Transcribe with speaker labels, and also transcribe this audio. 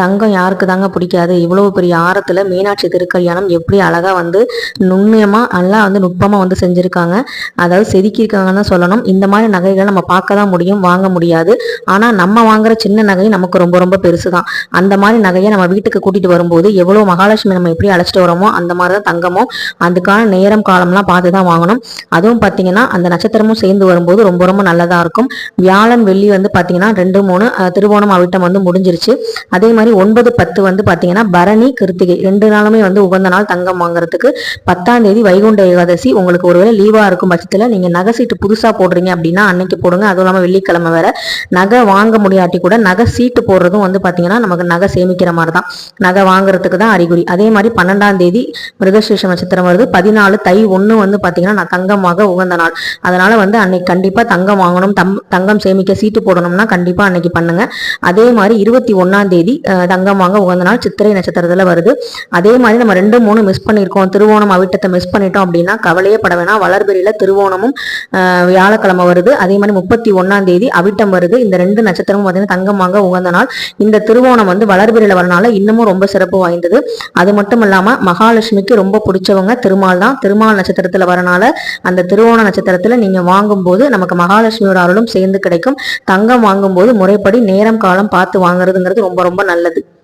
Speaker 1: தங்கம் யாருக்கு தாங்க பிடிக்காது? இவ்வளவு பெரிய ஆரத்தில் மீனாட்சி திருக்கல்யாணம் எப்படி அழகாக வந்து நுண்ணியமாக நல்லா வந்து நுட்பமாக வந்து செஞ்சுருக்காங்க. அதாவது செதுக்கியிருக்காங்கன்னு தான் சொல்லணும். இந்த மாதிரி நகைகளை நம்ம பார்க்க தான் முடியும் வாங்க முடியாது. ஆனால் நம்ம வாங்குற சின்ன நகை நமக்கு ரொம்ப ரொம்ப பெருசு தான் அந்த மாதிரி நகையை நம்ம வீட்டுக்கு கூட்டிகிட்டு வரும்போது எவ்வளோ மகாலட்சுமி நம்ம எப்படி அழைச்சிட்டு வரோமோ அந்த மாதிரி தான் தங்கமும் அதுக்கான நேரம் காலம்லாம் பார்த்து தான் வாங்கணும். அதுவும் பார்த்தீங்கன்னா அந்த நட்சத்திரமும் சேர்ந்து வரும்போது ரொம்ப ரொம்ப நல்லதாக இருக்கும். வியாழன் வெள்ளி வந்து பார்த்தீங்கன்னா ரெண்டு மூணு திருவோணம் அவிட்டம் வந்து முடிஞ்சிருச்சு. அதே மாதிரி ஒன்பது பத்து வந்து பார்த்தீங்கன்னா பரணி கிருத்திகை ரெண்டு நாளுமே வந்து உகந்த நாள் தங்கம் வாங்குறதுக்கு பத்தாம் தேதி வைகுண்ட ஏகாதசி. உங்களுக்கு ஒருவேளை லீவாக இருக்கும் பட்சத்தில் நீங்கள் நகை சீட்டு புதுசாக போடுறீங்க அப்படின்னா அன்னைக்கு போடுங்க. அதுவும் இல்லாமல் வெள்ளிக்கிழமை வேற. நகை வாங்க முடியாட்டி கூட நகை சீட்டு போடுறதும் வந்து பார்த்தீங்கன்னா நமக்கு நகை சேமிக்கிற மாதிரி தான் நகை வாங்குறதுக்கு தான் அறிகுறி. அதே மாதிரி பன்னெண்டாம் தேதி மிருகசீஷ நட்சத்திரம் வருது. பதினாலு தை ஒன்று வந்து பார்த்தீங்கன்னா நான் தங்கம் வாங்க உகந்த நாள். அதனால வந்து அன்னைக்கு கண்டிப்பாக தங்கம் வாங்கணும். தம் தங்கம் சேமிக்க சீட்டு போடணும்னா கண்டிப்பாக அன்னைக்கு பண்ணுங்க. அதே மாதிரி இருபத்தி ஒன்னாம் தேதி தங்கம் வாங்க உகந்த நாள் சித்திரை நட்சத்திரத்தில் வருது. அதே மாதிரி நம்ம ரெண்டு மூணு மிஸ் பண்ணியிருக்கோம் திருவோணம் அவிட்டத்தை மிஸ் பண்ணிட்டோம் அப்படின்னா கவலையே பட வேணாம். வளர்பெரியில் திருவோணமும் வியாழக்கிழமை வருது. அதே மாதிரி முப்பத்தி ஒன்றாம் தேதி அவிட்டம் வருது. இந்த ரெண்டு நட்சத்திரமும் பார்த்தீங்கன்னா தங்கம் வாங்க உகந்த நாள். இந்த திருவோணம் வந்து வளர்பெரியில் வரனால இன்னமும் ரொம்ப சிறப்பு வாய்ந்தது. அது மட்டும் இல்லாமல் மகாலட்சுமிக்கு ரொம்ப பிடிச்சவங்க திருமால் தான். திருமால் நட்சத்திரத்தில் வரனால அந்த திருவோண நட்சத்திரத்தில் நீங்கள் வாங்கும்போது நமக்கு மகாலட்சுமியோட அருளும் சேர்ந்து கிடைக்கும். தங்கம் வாங்கும்போது முறைப்படி நேரம் காலம் பார்த்து வாங்குறதுங்கிறது ரொம்ப ரொம்ப நல்லது. நல்லது.